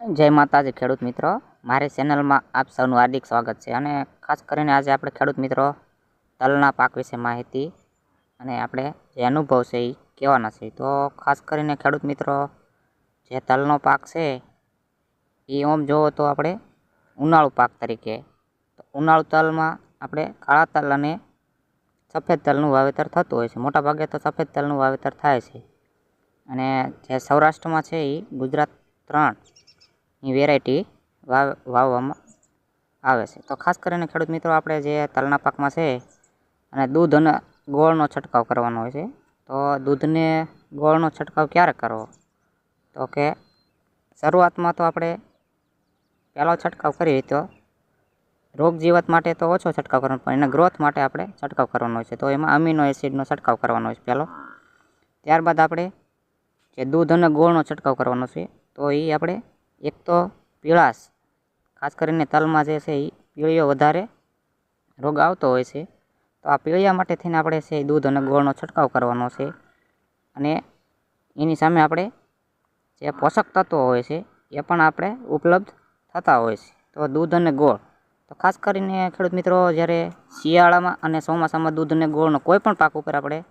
જય માતાજી ખેડૂત મિત્રો. મારી ચેનલમાં આપ સૌનું હાર્દિક સ્વાગત છે અને ખાસ કરીને આજે આપણે ખેડૂત મિત્રો તલના પાક વિશે માહિતી અને આપણે જે અનુભવ છે એ કહેવાના છે. તો ખાસ કરીને ખેડૂત મિત્રો, જે તલનો પાક છે એ ઓમ જોવો તો આપણે ઉનાળુ પાક તરીકે. તો ઉનાળુ તલમાં આપણે કાળા તલ અને સફેદ તલનું વાવેતર થતું હોય છે. મોટાભાગે તો સફેદ તલનું વાવેતર થાય છે. અને જે સૌરાષ્ટ્રમાં છે એ ગુજરાત ત્રણ વેરાયટી વાવ, વાવવામાં આવે છે. તો ખાસ કરીને ખેડૂત મિત્રો, આપણે જે તલના પાકમાં છે અને દૂધ અને ગોળનો છંટકાવ કરવાનો હોય છે, તો દૂધને ગોળનો છંટકાવ ક્યારે કરવો? તો કે શરૂઆતમાં તો આપણે પહેલો છંટકાવ કરીએ તો રોગ જીવાત માટે તો ઓછો છંટકાવ કરવાનો, પણ એના ગ્રોથ માટે આપણે છંટકાવ કરવાનો હોય છે. તો એમાં અમીનો એસિડનો છંટકાવ કરવાનો છે પહેલો. ત્યારબાદ આપણે જે દૂધ અને ગોળનો છંટકાવ કરવાનો છે, તો એ આપણે એક તો પીળાશ, ખાસ કરીને તલમાં જે છે એ પીળીઓ વધારે રોગ આવતો હોય છે. તો આ પીળિયા માટે થઈને આપણે છે દૂધ અને ગોળનો છંટકાવ કરવાનો છે. અને એની સામે આપણે જે પોષક તત્વો હોય છે એ પણ આપણે ઉપલબ્ધ થતા હોય છે. તો દૂધ અને ગોળ, તો ખાસ કરીને ખેડૂત મિત્રો જ્યારે શિયાળામાં અને ચોમાસામાં દૂધ અને ગોળનો કોઈ પણ પાક ઉપર આપણે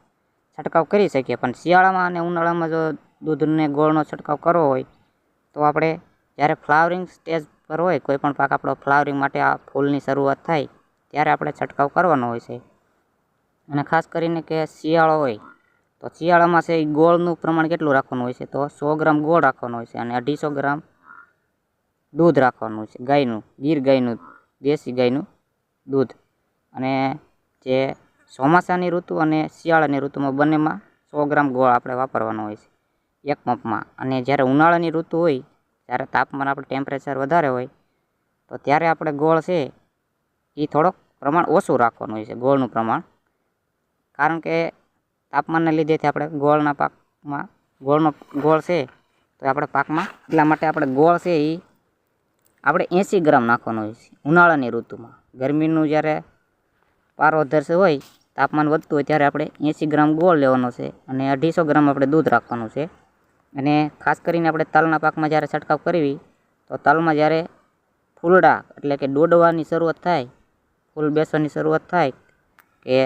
છંટકાવ કરી શકીએ, પણ શિયાળામાં અને ઉનાળામાં જો દૂધ અને ગોળનો છંટકાવ કરવો હોય, તો આપણે જ્યારે ફ્લાવરિંગ સ્ટેજ પર હોય, કોઈ પણ પાક આપણો ફ્લાવરિંગ માટે આ ફૂલની શરૂઆત થાય, ત્યારે આપણે છંટકાવ કરવાનો હોય છે. અને ખાસ કરીને કે શિયાળો હોય, તો શિયાળામાં છે એ ગોળનું પ્રમાણ કેટલું રાખવાનું હોય છે? તો સો ગ્રામ ગોળ રાખવાનું હોય છે અને અઢીસો ગ્રામ દૂધ રાખવાનું હોય છે, ગાયનું, ગીર ગાયનું, દેશી ગાયનું દૂધ. અને જે ચોમાસાની ઋતુ અને શિયાળાની ઋતુમાં બંનેમાં સો ગ્રામ ગોળ આપણે વાપરવાનો હોય છે, એક મપમાં અને જ્યારે ઉનાળાની ઋતુ હોય ત્યારે તાપમાન આપણે ટેમ્પરેચર વધારે હોય, તો ત્યારે આપણે ગોળ છે એ થોડોક પ્રમાણ ઓછું રાખવાનું હોય છે, ગોળનું પ્રમાણ. કારણ કે તાપમાનને લીધેથી આપણે ગોળના પાકમાં, ગોળનો ગોળ છે, તો આપણે પાકમાં, એટલા માટે આપણે ગોળ છે એ આપણે એંસી ગ્રામ નાખવાનો હોય છે, ઉનાળાની ઋતુમાં. ગરમીનું જ્યારે પારો ધરશે હોય, તાપમાન વધતું હોય ત્યારે આપણે એંસી ગ્રામ ગોળ લેવાનો છે, અને અઢીસો ગ્રામ આપણે દૂધ રાખવાનું છે. અને ખાસ કરીને આપણે તલના પાકમાં જ્યારે છંટકાવ કરવી, તો તલમાં જ્યારે ફૂલડા એટલે કે દોડવાની શરૂઆત થાય, ફૂલ બેસવાની શરૂઆત થાય, કે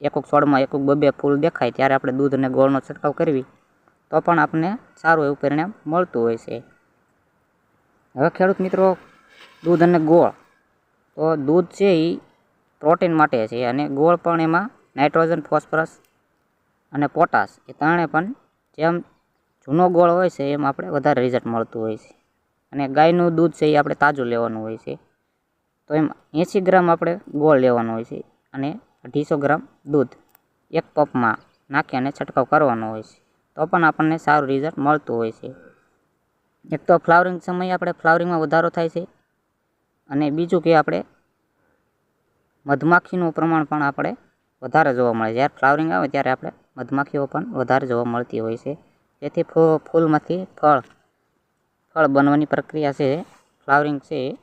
એકક છોડમાં એકક બબે ફૂલ દેખાય, ત્યારે આપણે દૂધ અને ગોળનો છંટકાવ કરવી, તો પણ આપણને સારું એવું પરિણામ મળતું હોય છે. હવે ખેડૂત મિત્રો, દૂધ અને ગોળ. તો દૂધ છે એ પ્રોટીન માટે છે અને ગોળ પણ એમાં નાઇટ્રોજન, ફોસ્ફરસ અને પોટાશ, એ ત્રણે પણ જેમ જૂનો ગોળ હોય છે, એમ આપણે વધારે રિઝલ્ટ મળતું હોય છે. અને ગાયનું દૂધ છે, એ આપણે તાજું લેવાનું હોય છે. તો એમ એંસી ગ્રામ આપણે ગોળ લેવાનો હોય છે અને અઢીસો ગ્રામ દૂધ એક પપમાં નાખી અને છંટકાવ કરવાનો હોય છે. તો પણ આપણને સારું રિઝલ્ટ મળતું હોય છે. એક તો ફ્લાવરિંગ સમયે આપણે ફ્લાવરિંગમાં વધારો થાય છે અને બીજું કે આપણે મધમાખીનું પ્રમાણ પણ આપણે વધારે જોવા મળે જ્યારે ફ્લાવરિંગ આવે ત્યારે આપણે મધમાખીઓ પણ વધારે જોવા મળતી હોય છે. જેથી ફૂલમાંથી ફળ ફળ બનવાની પ્રક્રિયા છે, ફ્લાવરિંગ છે,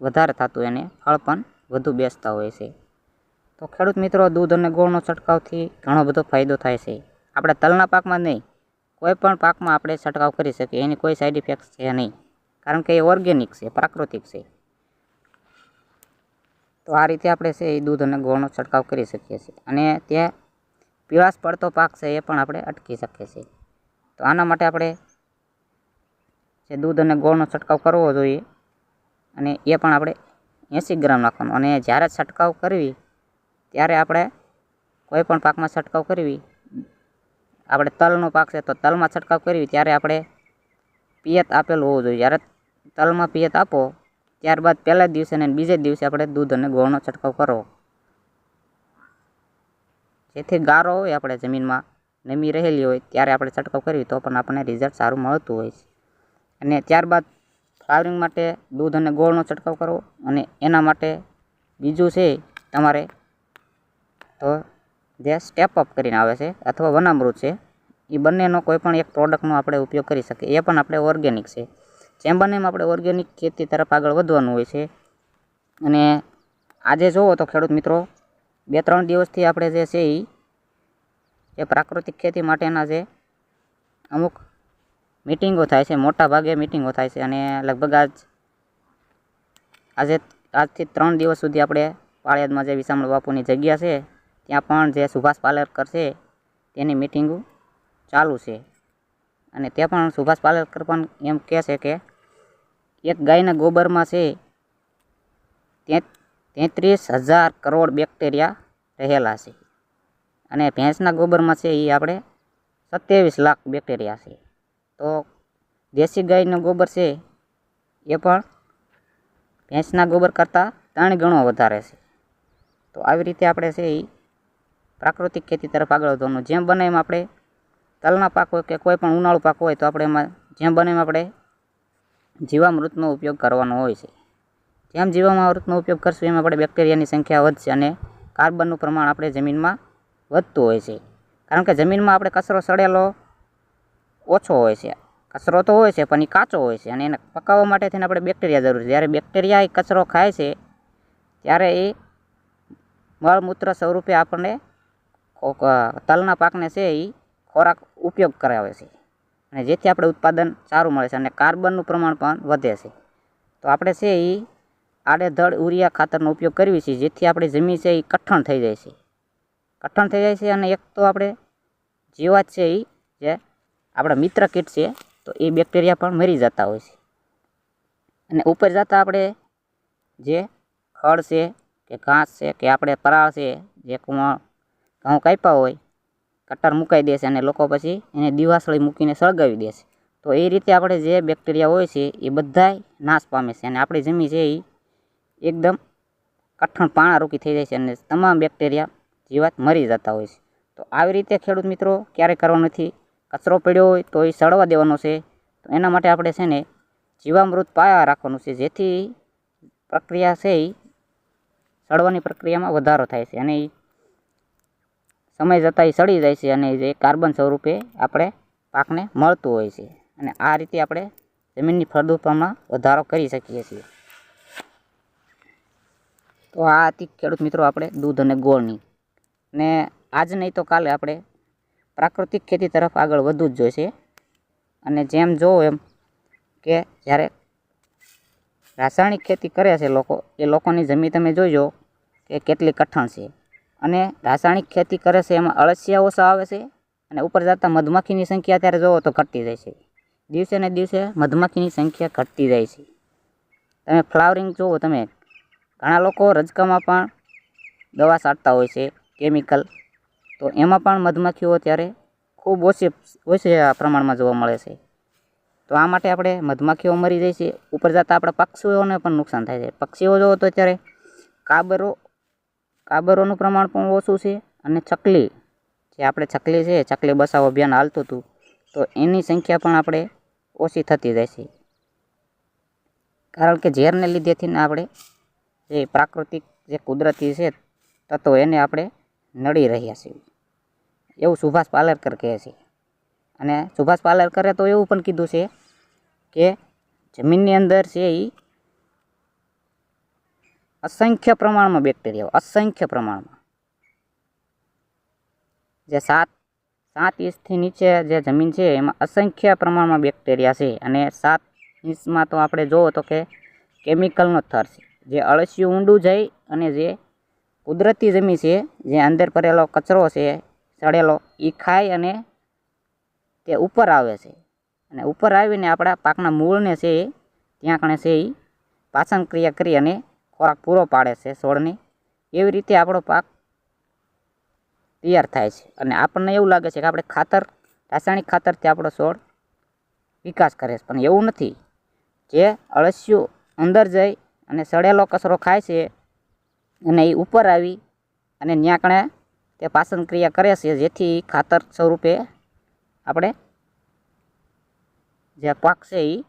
વધારે થતું એને ફળ પણ વધુ બેસતા હોય છે. તો ખેડૂત મિત્રો, દૂધ અને ગોળનો છંટકાવથી ઘણો બધો ફાયદો થાય છે. આપણે તલના પાકમાં નહીં, કોઈ પણ પાકમાં આપણે છંટકાવ કરી શકીએ, એની કોઈ સાઈડ ઇફેક્ટ છે નહીં, કારણ કે એ ઓર્ગેનિક છે, પ્રાકૃતિક છે. તો આ રીતે આપણે છે એ દૂધ અને ગોળનો છંટકાવ કરી શકીએ છીએ. અને ત્યાં પીળાશ પડતો પાક છે એ પણ આપણે અટકી શકીએ છીએ. તો આના માટે આપણે જે દૂધ અને ગોળનો છંટકાવ કરવો જોઈએ અને એ પણ આપણે એંસી ગ્રામ નાખવાનું. અને જ્યારે છંટકાવ કરવી, ત્યારે આપણે કોઈ પણ પાકમાં છંટકાવ કરવી, આપણે તલનો પાક છે તો તલમાં છંટકાવ કરવી, ત્યારે આપણે પિયત આપેલું હોવું જોઈએ. જ્યારે તલમાં પિયત આપો, ત્યારબાદ પહેલા દિવસે અને બીજે દિવસે આપણે દૂધ અને ગોળનો છંટકાવ કરવો. જેથી ગારો હોય આપણે જમીનમાં. નમી રહેલી હોય ત્યારે આપણે છંટકાવ કરીએ તો પણ આપણને રિઝલ્ટ સારું મળતું હોય છે. અને ત્યારબાદ ફ્લાવરિંગ માટે દૂધ અને ગોળનો છંટકાવ કરવો અને એના માટે બીજું છે તમારે તો જે સ્ટેપ અપ કરીને આવે છે અથવા વનામૃત છે, એ બંનેનો કોઈ પણ એક પ્રોડક્ટનો આપણે ઉપયોગ કરી શકીએ. એ પણ આપણે ઓર્ગેનિક છે. જેમ બને આપણે ઓર્ગેનિક ખેતી તરફ આગળ વધવાનું હોય છે. અને આજે જુઓ તો ખેડૂત મિત્રો, બે ત્રણ દિવસથી આપણે જે છે એ જે પ્રાકૃતિક ખેતી માટેના જે અમુક મિટિંગો થાય છે મોટા ભાગે મિટિંગો થાય છે અને લગભગ આજ, આજે, આજથી ત્રણ દિવસ સુધી આપણે પાળિયાદમાં જે વિસામણ બાપુની જગ્યા છે, ત્યાં પણ જે સુભાષ પાલેકર છે, તેની મિટિંગો ચાલુ છે. અને તે પણ સુભાષ પાલેકર પણ એમ કહે છે કે, એક ગાયના ગોબરમાં છે, તે- તેત્રીસ હજાર કરોડ બેક્ટેરિયા રહેલા છે. અને ભેંસના ગોબરમાં છે એ આપણે સત્યાવીસ લાખ બેક્ટેરિયા છે. તો દેશી ગાયનો ગોબર છે, એ પણ ભેંસના ગોબર કરતાં ત્રણ ગણો વધારે છે. તો આવી રીતે આપણે છે એ પ્રાકૃતિક ખેતી તરફ આગળ વધવાનું. જેમ બને એમ આપણે તલના પાક હોય કે કોઈ પણ ઉનાળુ પાક હોય તો આપણે એમાં જેમ બને એમ આપણે જીવામૃતનો ઉપયોગ કરવાનો હોય છે. જેમ જીવામૃતનો ઉપયોગ કરશું એમ આપણે બેક્ટેરિયાની સંખ્યા વધશે અને કાર્બનનું પ્રમાણ આપણે જમીનમાં વધતું હોય છે. કારણ કે જમીનમાં આપણે કચરો સડેલો ઓછો હોય છે. કચરો તો હોય છે, પણ એ કાચો હોય છે અને એને પકાવવા માટે થઈને આપણે બેક્ટેરિયા જરૂર છે. જ્યારે બેક્ટેરિયા એ કચરો ખાય છે, ત્યારે એ મળમૂત્ર સ્વરૂપે આપણને તલના પાકને છે એ ખોરાક ઉપયોગ કરાવે છે. અને જેથી આપણે ઉત્પાદન સારું મળે છે અને કાર્બનનું પ્રમાણ પણ વધે છે. તો આપણે છે એ આડેધડ ઉરિયા ખાતરનો ઉપયોગ કરવી છે, જેથી આપણી જમીન છે એ કઠણ થઈ જાય છે. કઠણ થઈ જાય છે અને એક તો આપણે જીવાત છે એ જે આપણા મિત્ર કીટ છે, તો એ બેક્ટેરિયા પણ મરી જતા હોય છે. અને ઉપર જતાં આપણે જે ખડ છે, કે ઘાસ છે, કે આપણે પરાળ છે, જે કું- ઘઉં કાપ્યા હોય કટર મુકાઈ દેશે અને લોકો પછી એને દિવાસળી મૂકીને સળગાવી દેશે તો એ રીતે આપણે જે બેક્ટેરિયા હોય છે એ બધાય નાશ પામે છે અને આપણી જમીન છે એ એકદમ કઠણ પાણા રૂકી થઈ જાય છે અને તમામ બેક્ટેરિયા જીવાત મરી જતા હોય છે. તો આવી રીતે ખેડૂત મિત્રો ક્યારેય કરવાનો નથી? કચરો પડ્યો હોય તો એ સડવા દેવાનો છે. તો એના માટે આપણે છે ને જીવામૃત પાયા રાખવાનું છે. જેથી પ્રક્રિયા છે એ સડવાની પ્રક્રિયામાં વધારો થાય છે અને એ સમય જતાં એ સડી જાય છે અને જે કાર્બન સ્વરૂપે આપણે પાકને મળતું હોય છે. અને આ રીતે આપણે જમીનની ફળદ્રુપતામાં વધારો કરી શકીએ છીએ. તો આ હતી ખેડૂત મિત્રો આપણે દૂધ અને ગોળની. ને આજ નહીં તો કાલે આપણે પ્રાકૃતિક ખેતી તરફ આગળ વધવું જ જોઈશે. અને જેમ જોવો એમ કે જ્યારે રાસાયણિક ખેતી કરે છે લોકો, એ લોકોની જમીન તમે જોજો કે કેટલી કઠણ છે. અને રાસાયણિક ખેતી કરે છે એમાં અળસિયા ઓછા આવે છે અને ઉપર જતાં મધમાખીની સંખ્યા ત્યારે જોવો તો ઘટતી જાય છે. દિવસે ને દિવસે મધમાખીની સંખ્યા ઘટતી જાય છે. તમે ફ્લાવરિંગ જુઓ તમે. ઘણા લોકો રજકામાં પણ દવા છાંટતા હોય છે. કેમિકલ તો એમાં પણ મધમાખીઓ અત્યારે ખૂબ ઓછી ઓછી પ્રમાણમાં જોવા મળે છે. તો આ માટે આપણે મધમાખીઓ મરી જાય છે. ઉપર જતાં આપણા પક્ષીઓને પણ નુકસાન થાય છે. પક્ષીઓ જોવો તો અત્યારે કાબરો, કાબરોનું પ્રમાણ પણ ઓછું છે અને ચકલી, જે આપણે ચકલી છે, ચકલી બસાવ અભિયાન હાલતું હતું, તો એની સંખ્યા પણ આપણે ઓછી થતી જાય છે. કારણ કે ઝેરને લીધેથી ને આપણે જે પ્રાકૃતિક જે કુદરતી છે તત્વો એને આપણે નડી રહ્યા છીએ એવું સુભાષ પાલેકર કહે છે. અને સુભાષ પાલેકરે તો એવું પણ કીધું છે કે જમીનની અંદર છે એ અસંખ્ય પ્રમાણમાં બેક્ટેરિયાઓ, અસંખ્ય પ્રમાણમાં. જે સાત સાત ઇંચથી નીચે જે જમીન છે એમાં અસંખ્ય પ્રમાણમાં બેક્ટેરિયા છે. અને સાત ઇંચમાં તો આપણે જોવો તો કે કેમિકલનો થર છે. જે અળસિયું ઊંડું જાય અને જે કુદરતી જમીન છે, જે અંદર ભરેલો કચરો છે, સડેલો એ ખાય અને તે ઉપર આવે છે. અને ઉપર આવીને આપણા પાકના મૂળને છે એ ત્યાં કણે છે એ પાચન ક્રિયા કરી અને ખોરાક પૂરો પાડે છે છોડને. એવી રીતે આપણો પાક તૈયાર થાય છે. અને આપણને એવું લાગે છે કે આપણે ખાતર, રાસાયણિક ખાતરથી આપણો છોડ વિકાસ કરે છે. પણ એવું નથી. જે અળસિયું અંદર જઈ અને સડેલો કચરો ખાય છે અને એ ઉપર આવી અને ત્યાં કણે તે પાચન ક્રિયા કરે છે, જેથી ખાતર સ્વરૂપે આપણે જે પાક છે એ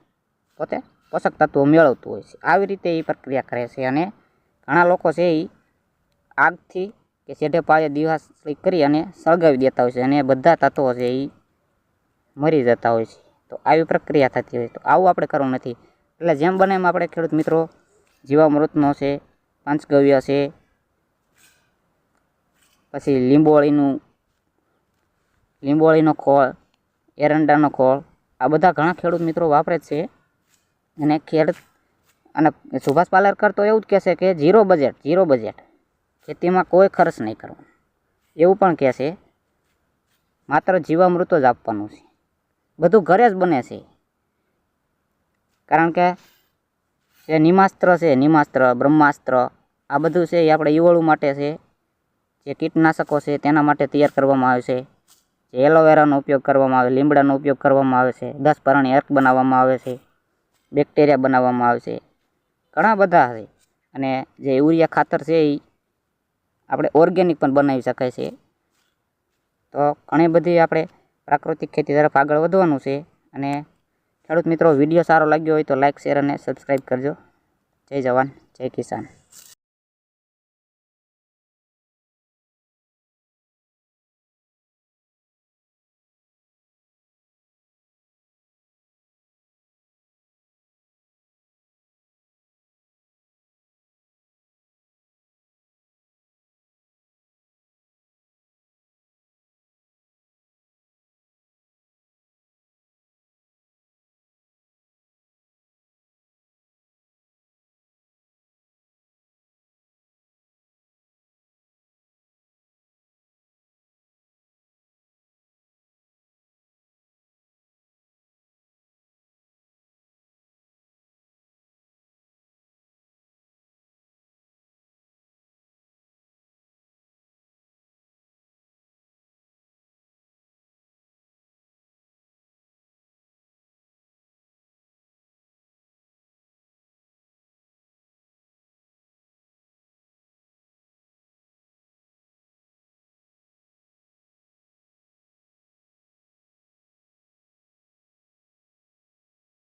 પોતે પોષક તત્વો મેળવતું હોય છે. આવી રીતે એ પ્રક્રિયા કરે છે અને ઘણા લોકો છે એ આગથી કે છેઢે પાયે દિવાસળી કરી અને સળગાવી દેતા હોય છે અને બધા તત્વો છે એ મરી જતા હોય છે. તો આવી પ્રક્રિયા થતી હોય તો આવું આપણે કરવું નથી. એટલે જેમ બને એમ આપણે ખેડૂત મિત્રો જીવામૃતનો છે પંચગવ્ય છે. પછી લીંબોળીનું, લીંબોળીનો ખોળ, એરંડાનો ખોળ, આ બધા ઘણા ખેડૂત મિત્રો વાપરે છે. અને ખેડ, અને સુભાષ પાલેકર તો એવું જ કહેશે કે ઝીરો બજેટ ઝીરો બજેટ. ખેતીમાં કોઈ ખર્ચ નહીં કરવાનો. એવું પણ કહે છે માત્ર જીવામૃતો જ આપવાનું છે. બધું ઘરે જ બને છે. કારણ કે જે નિમાસ્ત્ર છે, નિમાસ્ત્ર, બ્રહ્માસ્ત્ર આ બધું છે એ આપણે ઈવળું માટે છે. જે કીટનાશકો છે તેના માટે તૈયાર કરવામાં આવે છે. જે એલોવેરાનો ઉપયોગ કરવામાં આવે, લીમડાનો ઉપયોગ કરવામાં આવે છે. દસ પરણી અર્ક બનાવવામાં આવે છે. બેક્ટેરિયા બનાવવામાં આવે છે. ઘણા બધા છે. અને જે યુરિયા ખાતર છે એ આપણે ઓર્ગેનિક પણ બનાવી શકાય છે. તો ઘણી બધી આપણે પ્રાકૃતિક ખેતી તરફ આગળ વધવાનું છે. અને ખેડૂત મિત્રો, વીડિયો સારો લાગ્યો હોય તો લાઇક શેર અને સબસ્ક્રાઈબ કરજો. જય જવાન, જય કિસાન.